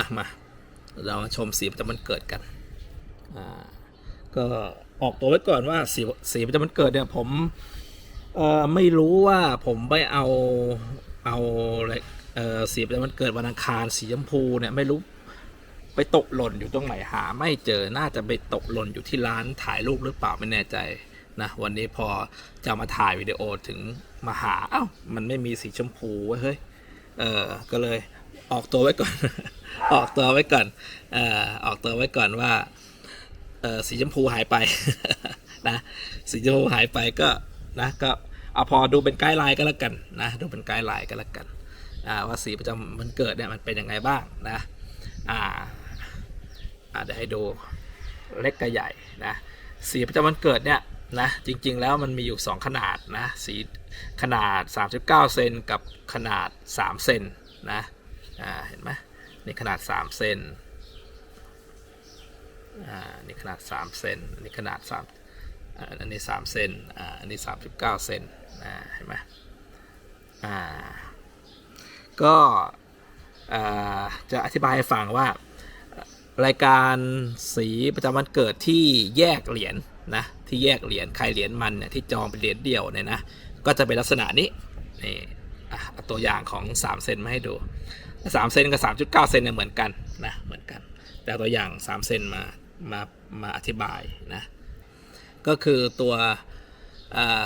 อะมา เราชมสีประจำวันเกิดกันอ่าก็ออกตัวไว้ก่อนว่าสีสีประจำวันเกิดเนี่ยผมเอ่อไม่รู้ว่าผมไปเอาเอาอะไรเอ่อสีประจำวันเกิดวันอังคารสีชมพูเนี่ยไม่รู้ไปตกหล่นอยู่ตรงไหนหา ไม่เจอน่าจะไปตกหล่นอยู่ที่ร้านถ่ายรูปหรือเปล่าไม่แน่ใจนะวันนี้พอจะมาถ่ายวิดีโอถึงมาหาเอ้ามันไม่มีสีชมพูเว้ยเฮ้ยเออก็เลย ออกตัวไว้ก่อน ออกตัวไว้ก่อนเอ่อออกตัวไว้ก่อนว่าเออสีชมพูหายไปนะสีชมพูหายไปก็นะก็เอาพอดูเป็นไกด์ไลน์ก็แล้วกันนะดูเป็นไกด์ไลน์ก็แล้วกันอ่าว่าสีประจำวันเกิดเนี่ยมันเป็นยังไงบ้างนะอ่าอ่าเดี๋ยวให้ดูเล็กกับใหญ่นะสีประจำวันเกิดเนี่ยนะจริงๆแล้วมันมีอยู่ 2 ขนาดนะสีขนาด 39 เซนกับขนาด 3 เซนนะ อ่าเห็นไหมนี่ขนาด 3 เซนอ่านี่ขนาด 3 เซนอันนี้ขนาด3อันนี้ 3 เซนอ่าอันนี้ 39 เซนอ่าเห็นไหมอ่าก็อ่าจะอธิบายให้ฟังว่ารายการสีประจำวันเกิดที่แยกเหรียญนะที่แยกเหรียญใครเหรียญมันเนี่ยที่จองเป็นเหรียญเดียวเนี่ยนะก็จะเป็นลักษณะนี้นี่อะตัวอย่างของ 3 เซนมาให้ดู 3เซนกับ3.9เก้าเซนเนี่ยเหมือนกันนะเหมือนกัน แต่ตัวอย่าง3เซนมามามาอธิบายนะก็คือตัว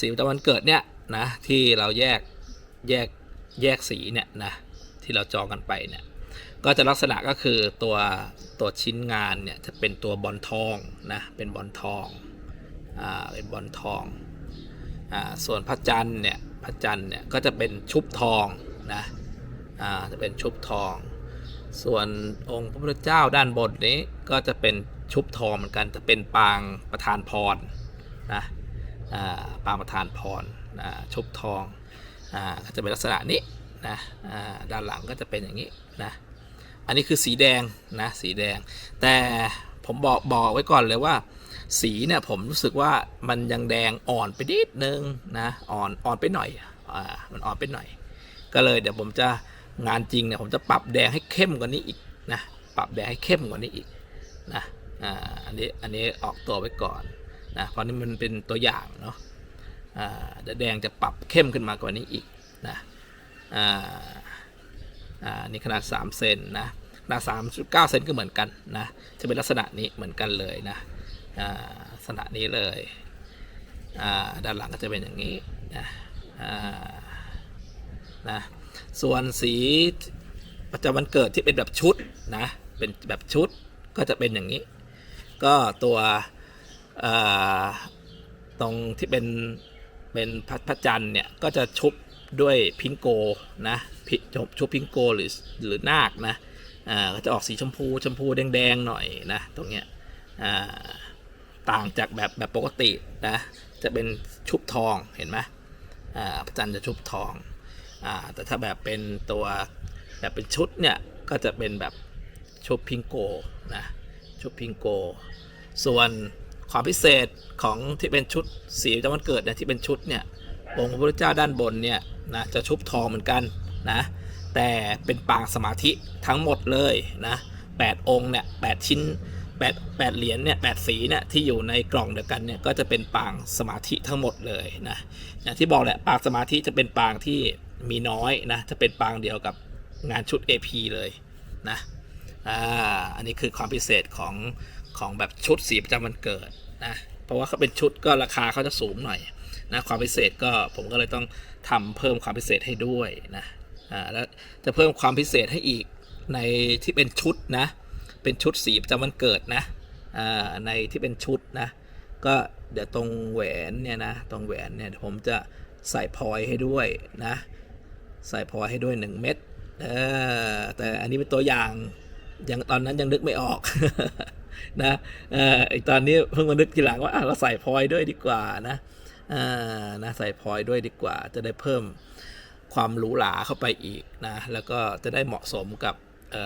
สีประวันเกิดเนี่ยนะที่เราแยกแยกแยกสีเนี่ยนะที่เราจองกันไปเนี่ยก็จะลักษณะก็คือตัวตัวชิ้นงานเนี่ยจะเป็นตัวบอลทองนะเป็นบอลทองอ่าเป็นบอลทองอ่าส่วนพระจันทร์เนี่ยพระจันทร์เนี่ยก็จะเป็นชุบทองนะ อ่าจะเป็นชุบทอง ส่วนองค์พระพุทธเจ้าด้านบนนี้ก็จะเป็นชุบทองเหมือนกันจะเป็นปางประธานพรนะอ่าปางประธานพรอ่าชุบทองอ่าก็จะเป็นลักษณะนี้นะอ่าด้านหลังก็จะเป็นอย่างนี้นะอันนี้คือสีแดงนะสีแดง แต่ผมบอกบอกไว้ก่อนเลยว่า สีเนี่ยผมรู้สึกว่ามันยังแดงอ่อนไปนิดนึงนะอ่อนอ่อนไปหน่อยอ่ามันอ่อนไปหน่อย ก็เลยเดี๋ยวผมจะ งานจริงเนี่ยผมจะปรับแดงให้เข้มกว่านี้อีกนะปรับแดงให้เข้มกว่านี้อีกนะอ่าอันนี้อันนี้ออกตัวไว้ก่อนนะเพราะนี่มันเป็นตัวอย่างเนาะอ่าเดี๋ยวแดงจะปรับเข้มขึ้นมากว่านี้อีกนะอ่าอ่านี่ขนาด 3 เซนนะขนาด3.9เซนก็เหมือนกันนะจะเป็นลักษณะนี้เหมือนกันเลยนะอ่าลักษณะนี้เลยอ่าด้านหลังก็จะเป็นอย่างนี้นะอ่านะ ส่วนสีประจำวันเกิดที่เป็นแบบชุดนะ เป็นแบบชุดก็จะเป็นอย่างนี้ ก็ตัวตรงที่เป็นเป็นพระพระจันทร์เนี่ยก็จะชุบด้วยพิงโกนะชุบชุบพิงโกหรือหรือนาคนะอ่าก็จะออกสีชมพูชมพูแดงๆหน่อยนะตรงเนี้ยอ่าต่างจากแบบแบบปกตินะจะเป็นชุบทองเห็นไหมอ่าพระจันทร์จะชุบทอง อ่าแต่ถ้าแบบเป็นตัวแบบเป็นชุดเนี่ยก็จะเป็นแบบชุบพิงโกนะชุบพิงโก ส่วนความพิเศษของที่เป็นชุดสีจำวันเกิดเนี่ยที่เป็นชุดเนี่ยองค์พระพุทธเจ้าด้านบนเนี่ยนะจะชุบทองเหมือนกันนะแต่เป็นปางสมาธิทั้งหมดเลยนะแปดองค์เนี่ยแปดชิ้นแปดแปดเหรียญเนี่ยแปดสีเนี่ยที่อยู่ในกล่องเดียวกันเนี่ยก็จะเป็นปางสมาธิทั้งหมดเลยนะอย่างที่บอกแหละปางสมาธิจะเป็นปางที่ มีน้อยนะจะเป็นปางเดียวกับงานชุด AP เลยนะอ่าอันนี้คือความพิเศษของของแบบชุดสีประจำวันเกิดนะเพราะว่าเขาเป็นชุดก็ราคาเขาจะสูงหน่อยนะความพิเศษก็ผมก็เลยต้องทำเพิ่มความพิเศษให้ด้วยนะอ่าแล้วจะเพิ่มความพิเศษให้อีกในที่เป็นชุดนะเป็นชุดสีประจำวันเกิดนะอ่าในที่เป็นชุดนะก็เดี๋ยวตรงแหวนเนี่ยนะตรงแหวนเนี่ยผมจะใส่พลอยให้ด้วยนะ ใส่พลอยให้ด้วย 1 เม็ดแต่อันนี้เป็นตัวอย่างยังตอนนั้นยังนึกไม่ออกนะอีกตอนนี้เพิ่งมานึกทีหลังว่าเราใส่พลอยด้วยดีกว่านะนะใส่พลอยด้วยดีกว่า จะได้เพิ่มความหรูหราเข้าไปอีกนะแล้วก็จะได้เหมาะสมกับ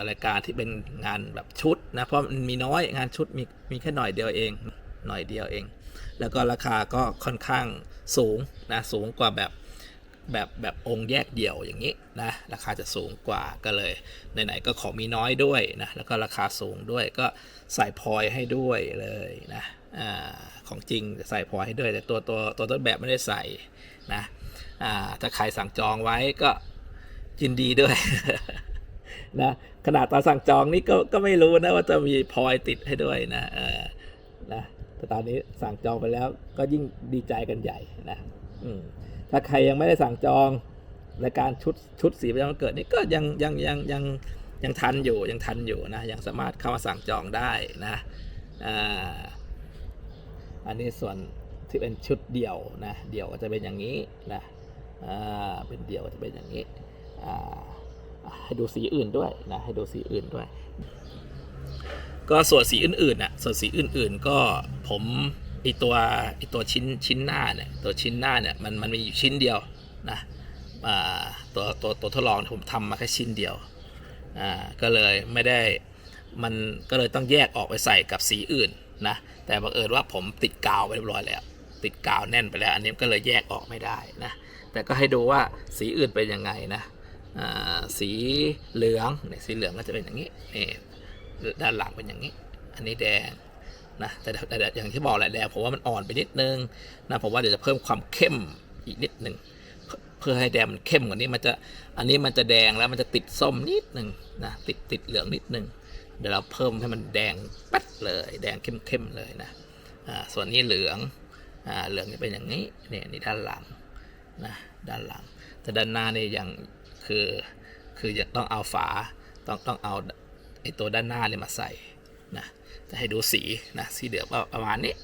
รายการที่เป็นงานแบบชุดนะเพราะมันมีน้อยงานชุดมีมีแค่หน่อยเดียวเองหน่อยเดียวเอง แล้วก็ราคาก็ค่อนข้างสูงนะสูงกว่าแบบ แบบแบบองค์แยกเดี่ยวอย่างนี้นะราคาจะสูงกว่าก็เลยไหนๆก็ของมีน้อยด้วยนะแล้วก็ราคาสูงด้วยก็ใส่พลอยให้ด้วยเลยนะอของจริงจะใส่พลอยให้ด้วยแต่ตัวตัวตัวต้นแบบไม่ได้ใส่นะถ้าใครสั่งจองไว้ก็ยินดีด้วยนะขนาดตอนสั่งจองนี่ก็ก็ไม่รู้นะว่าจะมีพลอยติดให้ด้วยนะเออนะแต่ตอนนี้สั่งจองไปแล้วก็ยิ่งดีใจกันใหญ่นะอืม ถ้าใครยังไม่ได้สั่งจองรายการชุดชุดสีประจำวันเกิดนี่ก็ยังยังยังยังยังทันอยู่ยังทันอยู่นะยังสามารถเข้ามาสั่งจองได้นะอ่าอันนี้ส่วนที่เป็นชุดเดี่ยวนะเดี่ยวก็จะเป็นอย่างนี้นะอ่าเป็นเดี่ยวก็จะเป็นอย่างนี้อ่าให้ดูสีอื่นด้วยนะให้ดูสีอื่นด้วย ก็ส่วนสีอื่นๆน่ะส่วนสีอื่นๆก็ผม ไอตัวไอตัวชิ้นชิ้นหน้าเนี่ยตัวชิ้นหน้าเนี่ยมันมันมีอยู่ชิ้นเดียวนะตัวตัวตัวทดลองผมทำมาแค่ชิ้นเดียวอ่าก็เลยไม่ได้มันก็เลยต้องแยกออกไปใส่กับสีอื่นนะแต่บังเอิญว่าผมติดกาวไว้เรียบร้อยแล้ว ติดกาวแน่นไปแล้ว อันนี้ก็เลยแยกออกไม่ได้นะแต่ก็ให้ดูว่าสีอื่นเป็นยังไงนะอ่าสีเหลืองเนี่ยสีเหลืองก็จะเป็นอย่างนี้นี่ด้านหลังเป็นอย่างนี้ อันนี้แดง นะแต่แต่อย่างที่บอกแหละแดงผมว่ามันอ่อนไปนิดนึงนะผมว่าเดี๋ยวจะเพิ่มความเข้มอีกนิดนึงเพื่อเพื่อให้แดงมันเข้มกว่านี้มันจะอันนี้มันจะแดงแล้วมันจะติดส้มนิดหนึ่งนะติดติดเหลืองนิดหนึ่งเดี๋ยวเราเพิ่มให้มันแดงแป๊ดเลย แดงเข้มเข้มๆเลยนะอ่าส่วนนี้เหลืองอ่าเหลืองจะเป็นอย่างนี้เนี่ยนี่ด้านหลังนะด้านหลัง แต่ด้านหน้านี่ยังคือคือจะต้องเอาฝาต้องต้องเอาไอตัวด้านหน้าเนี่ยมาใส่ นะจะให้ดูสีนะสีเหลืองประมาณนี้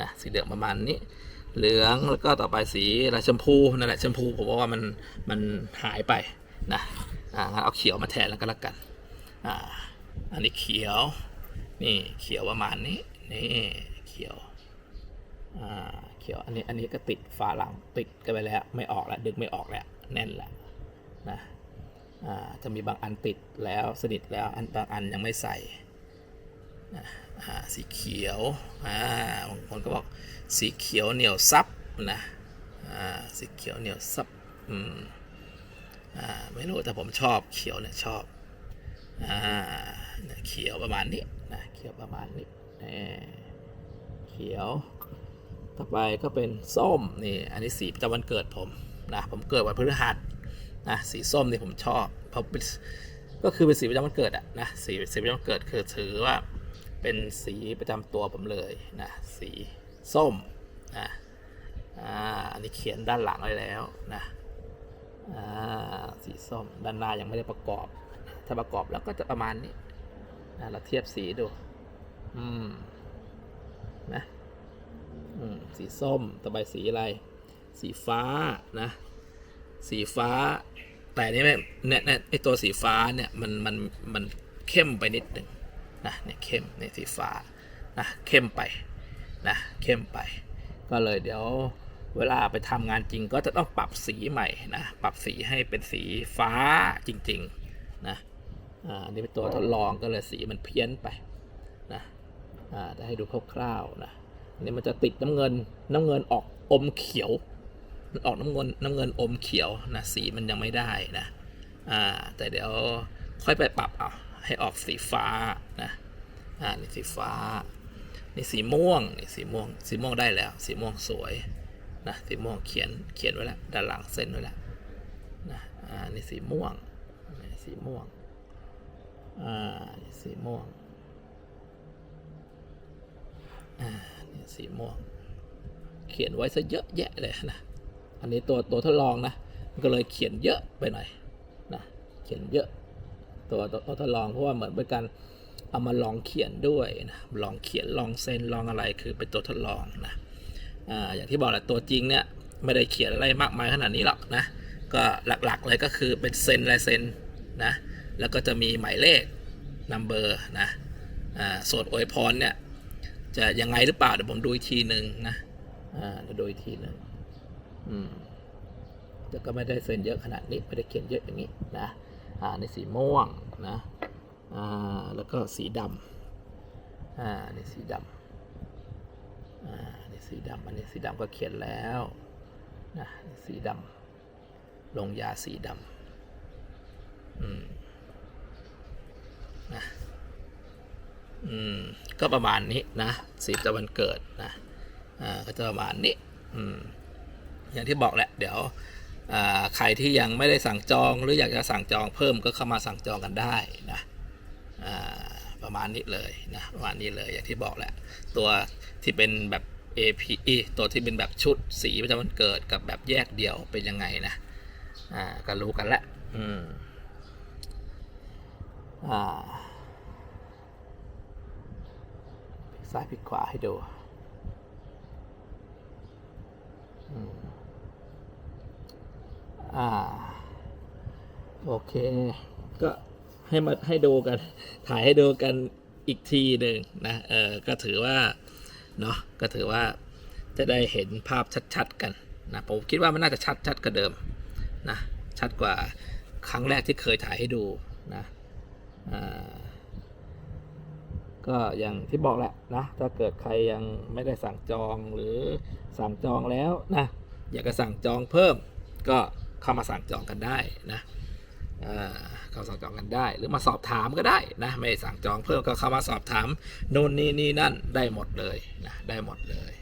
นะสีเหลืองประมาณนี้ เหลืองแล้วก็ต่อไปสีอะไรชมพูนั่นแหละชมพูผมว่ามันมันหายไปนะอ่าเอาเขียวมาแทนแล้วก็แล้วกันอ่าอันนี้เขียว นี่เขียวประมาณนี้นี่เขียวอ่าเขียวอันนี้อันนี้ก็ติดฝาหลังติดกันไปแล้วไม่ออกแล้วดึงไม่ออกแล้วแน่นแล้วนะอ่าจะมีบางอันติดแล้วสนิทแล้วอันบางอันยังไม่ใส่ สีเขียวบางคนก็บอกสีเขียวเหนียวซับนะสีเขียวเหนียวซับมไม่รู้แต่ผมชอบเขียวเนี่ยชอบอเขียวประมาณนี้นะเขียวประมาณนี้เขียว ต่อไปก็เป็นส้มนี่อันนี้สีประจำวันเกิดผมนะผมเกิดวันพฤหัสนะสีส้มนี่ผมชอบเพราะก็คือเป็นสีประจำวันเกิดอะนะสีสีประจำวันเกิดคือถือว่า เป็นสีประจำตัวผมเลยนะสีส้มนะอ่าอันนี้เขียนด้านหลังไว้แล้วนะอ่าสีส้มด้านหน้ายังไม่ได้ประกอบ ถ้าประกอบแล้วก็จะประมาณนี้นะเราเทียบสีดูอืมนะอืมสีส้มต่อไปสีอะไร สีฟ้านะ สีฟ้า แต่นี่ไม่เนี่ยเนี่ยไอตัวสีฟ้าเนี่ยมันมันมันเข้มไปนิดหนึ่ง นะเนี่ยเข้มเนี่ยสีฟ้านะเข้มไปนะเข้มไป ก็เลยเดี๋ยวเวลาไปทำงานจริงก็จะต้องปรับสีใหม่นะปรับสีให้เป็นสีฟ้าจริงๆนะอ่าอันนี่เป็นตัวทดลองก็เลยสีมันเพี้ยนไปนะอ่าจะให้ดูคร่าวๆนะอันนี้มันจะติดน้ำเงินน้ำเงินออกอมเขียวมันออกน้ำเงินน้ำเงินอมเขียวนะสีมันยังไม่ได้นะอ่าแต่เดี๋ยวค่อยไปปรับเอา ให้ออกสีฟ้านะอ่านี่สีฟ้า นี่สีม่วงนี่สีม่วง สีม่วงได้แล้ว สีม่วงสวยนะสีม่วงเขียนเขียนไว้แล้วด้านหลังเส้นไว้แล้วนะอ่านี่สีม่วงนี่สีม่วงอ่านี่สีม่วงอ่านี่สีม่วง เขียนไว้ซะเยอะแยะเลยนะอันนี้ตัวตัวทดลองนะมันก็เลยเขียนเยอะไปหน่อยนะเขียนเยอะ ตัวตัวทดลองเพราะว่าเหมือนเป็นการเอามาลองเขียนด้วยนะลองเขียนลองเซ็นลองอะไรคือเป็นตัวทดลองนะอ่าอย่างที่บอกแหละตัวจริงเนี่ยไม่ได้เขียนอะไรมากมายขนาดนี้หรอกนะก็หลักๆเลยก็คือเป็นเซ็นลายเซ็นนะแล้วก็จะมีหมายเลขนัมเบอร์นะอ่าส่วนอวยพรเนี่ยจะยังไงหรือเปล่าเดี๋ยวผมดูอีกทีหนึ่งนะอ่าเดี๋ยวดูอีกทีหนึ่งอืมแต่ก็ไม่ได้เซ็นเยอะขนาดนี้ไม่ได้เขียนเยอะอย่างนี้นะ อ่าในสีม่วงนะอ่าแล้วก็สีดำอ่าในสีดำอ่าในสีดำอันนี้สีดำก็เขียนแล้วนะสีดำลงยาสีดำอืมนะอืมก็ประมาณนี้นะสีจะวันเกิดนะอ่าก็จะประมาณนี้อืมอย่างที่บอกแหละเดี๋ยว ใครที่ยังไม่ได้สั่งจองหรืออยากจะสั่งจองเพิ่มก็เข้ามาสั่งจองกันได้นะประมาณนี้เลยนะประมาณนี้เลยอย่างที่บอกแหละตัวที่เป็นแบบ APE ตัวที่เป็นแบบชุดสีประจำวันเกิดกับแบบแยกเดี่ยวเป็นยังไงนะอ่าก็รู้กันแล้วอืมอ่าพลิกซ้ายพลิกขวาให้ดูอืม อ่า โอเค ก็ให้มาให้ดูกัน ถ่ายให้ดูกันอีกทีหนึ่งนะเออก็ถือว่าเนาะก็ถือว่าจะได้เห็นภาพชัดๆกันนะผมคิดว่ามันน่าจะชัดชัดกว่าเดิมนะชัดกว่าครั้งแรกที่เคยถ่ายให้ดูนะอ่าก็อย่างที่บอกแหละนะถ้าเกิดใครยังไม่ได้สั่งจองหรือสั่งจองแล้วนะอยากจะสั่งจองเพิ่มก็ เข้ามาสั่งจองกันได้นะเข้าสั่งจองกันได้ หรือมาสอบถามก็ได้นะไม่สั่งจองเพิ่มก็เข้ามาสอบถามโน่นนี่นี่นั่นได้หมดเลยนะได้หมดเลย